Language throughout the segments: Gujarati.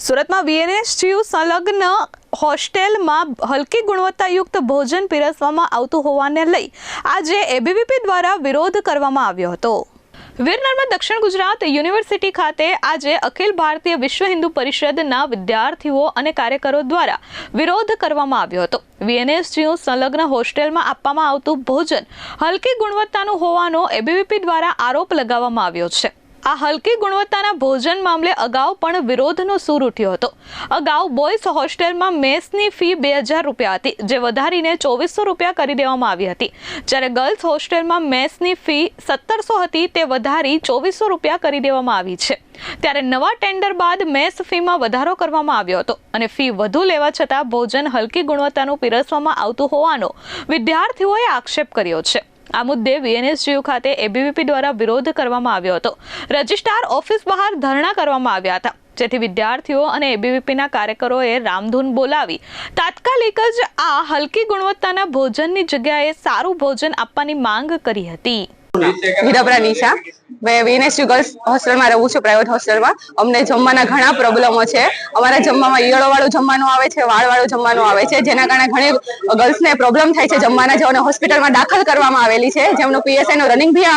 સુરતમાં વીએનએસજીયુ સંલગ્ન હોસ્ટેલમાં હલકી ગુણવત્તાયુક્ત ભોજન પીરસવામાં આવતું હોવાને લઈ આજે એબીવીપી દ્વારા વિરોધ કરવામાં આવ્યો હતો. વીરનર્મદ દક્ષિણ ગુજરાત યુનિવર્સિટી ખાતે આજે અખિલ ભારતીય વિશ્વ હિન્દુ પરિષદના વિદ્યાર્થીઓ અને કાર્યકરો દ્વારા વિરોધ કરવામાં આવ્યો હતો. વીએનએસજીયુ સંલગ્ન હોસ્ટેલમાં આપવામાં આવતું ભોજન હલકી ગુણવત્તાનું હોવાનો એબીવીપી દ્વારા આરોપ લગાવવામાં આવ્યો છે. આ હલકી ગુણવત્તાના ભોજન મામલે અગાઉ પણ વિરોધનો સૂર ઉઠ્યો હતો. અગાઉ બોયઝ હોસ્ટેલમાં મેસની ફી બે હજાર રૂપિયા હતી, જે વધારીને ચોવીસો રૂપિયા કરી દેવામાં આવી હતી. જ્યારે ગર્લ્સ હોસ્ટેલમાં મેસની ફી સત્તરસો હતી, તે વધારી ચોવીસો રૂપિયા કરી દેવામાં આવી છે. ત્યારે નવા ટેન્ડર બાદ મેસ ફીમાં વધારો કરવામાં આવ્યો હતો અને ફી વધુ લેવા છતાં ભોજન હલકી ગુણવત્તાનું પીરસવામાં આવતું હોવાનો વિદ્યાર્થીઓએ આક્ષેપ કર્યો છે. આ મુદ્દે વીએનએસજીયુ ખાતે એબીવીપી દ્વારા વિરોધ કરવામાં આવ્યો હતો. રજિસ્ટ્રાર ઓફિસ બહાર ધરણા કરવામાં આવ્યા હતા. જેથી વિદ્યાર્થીઓ અને એબીવીપીના કાર્યકરોએ રામધૂન બોલાવી. તાત્કાલિક જ આ હલકી ગુણવત્તાના ભોજનની જગ્યાએ સારું ભોજન આપવાની માંગ કરી હતી. હીરાબરા નિશા. મેં વીએનએસયુ ગર્લ્સ હોસ્ટેલમાં રહું છું પ્રાઇવેટ હોસ્ટેલમાં. અમને જમવાના ઘણા પ્રોબ્લેમો છે. અમારા જમવામાં ઈયળોવાળું જમવાનું આવે છે, વાળવાળું જમવાનું આવે છે, જેના કારણે ઘણી ગર્લ્સને પ્રોબ્લેમ થાય છે જમવાના જેઓને હોસ્પિટલમાં દાખલ કરવામાં આવેલી છે. જેમનું પીએસઆઈનું રનિંગ બી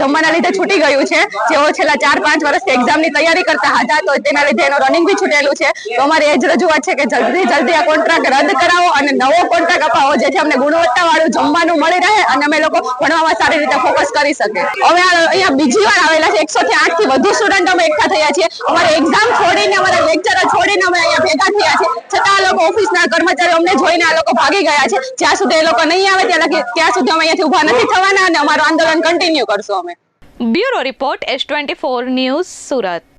જમવાના લીધે છૂટી ગયું છે. જેઓ છેલ્લા ચાર, પાંચ વર્ષથી એક્ઝામની તૈયારી કરતા હતા, તો તેના લીધે એનું રનિંગ બી છૂટેલું છે. તો અમારી એ જ રજૂઆત છે કે જલ્દી જલ્દી આ કોન્ટ્રાક્ટ રદ કરાવો અને નવો કોન્ટ્રાક્ટ અપાવો, જેથી અમને ગુણવત્તાવાળું જમવાનું મળી રહે. અમે લોકો ભણવામાં સારી રીતે ફોકસ કરી શકે અમે અહીંયા બીજી વાર આવેલા છે, એકસો થી આઠથી વધુ સ્ટુડન્ટ અમે એકઠા થયા છીએ. અમારે એક્ઝામ છોડીને, અમારા લેક્ચર છોડીને અમે અહીંયા ભેગા થયા છે છતાં આ લોકો ઓફિસના કર્મચારીઓ અમને જોઈને આ લોકો ભાગી ગયા છે. જ્યાં સુધી એ લોકો નહીં આવે, ત્યાં ત્યાં સુધી અમે અહીંયાથી ઊભા નથી થવાના અને અમારું આંદોલન કન્ટિન્યુ કરશું અમે. Bureau report S twenty four news Surat.